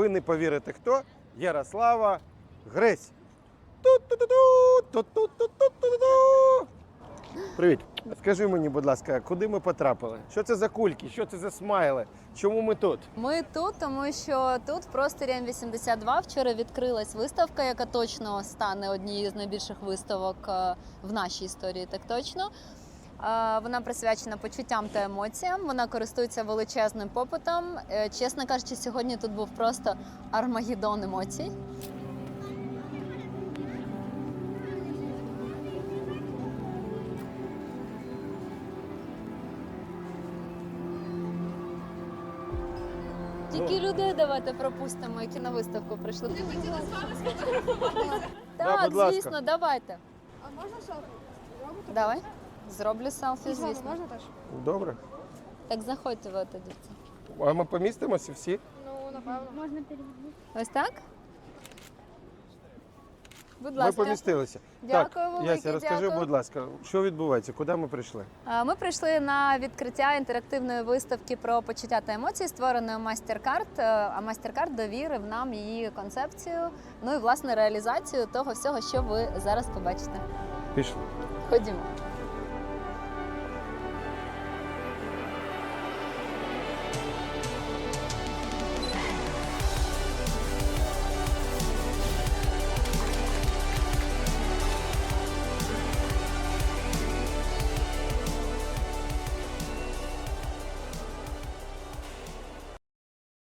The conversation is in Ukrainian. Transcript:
ви не повірите, хто Ярослава Гресь. Привіт. Скажи мені, будь ласка, куди ми потрапили? Що це за кульки? Що це за смайли? Чому ми тут? Ми тут, тому що тут в просторі М82 вчора відкрилась виставка, яка точно стане однією з найбільших виставок е, в нашій історії, так точно. Е, Вона присвячена почуттям та емоціям. Вона користується величезним попитом. Е, Чесно кажучи, сьогодні тут був просто армагеддон емоцій. Тільки людей давайте пропустимо, які на виставку прийшли. Да, Так, будь ласка. звісно, давайте. А можна селфі? Давай. Зроблю селфі, звісно. можна теж? Добре. Так заходьте ви тоді. А ми помістимося всі? Ну, напевно. Можна Ось так? Будь ласка. Ми помістилися. Дякую так, велике, Яся, розкажи, дякую. будь ласка, що відбувається? Куди ми прийшли? Ми прийшли на відкриття інтерактивної виставки про почуття та емоції, створеної MasterCard. Е, А MasterCard довірив нам її концепцію, ну і власне реалізацію того всього, що ви зараз побачите. Пішли. Ходімо.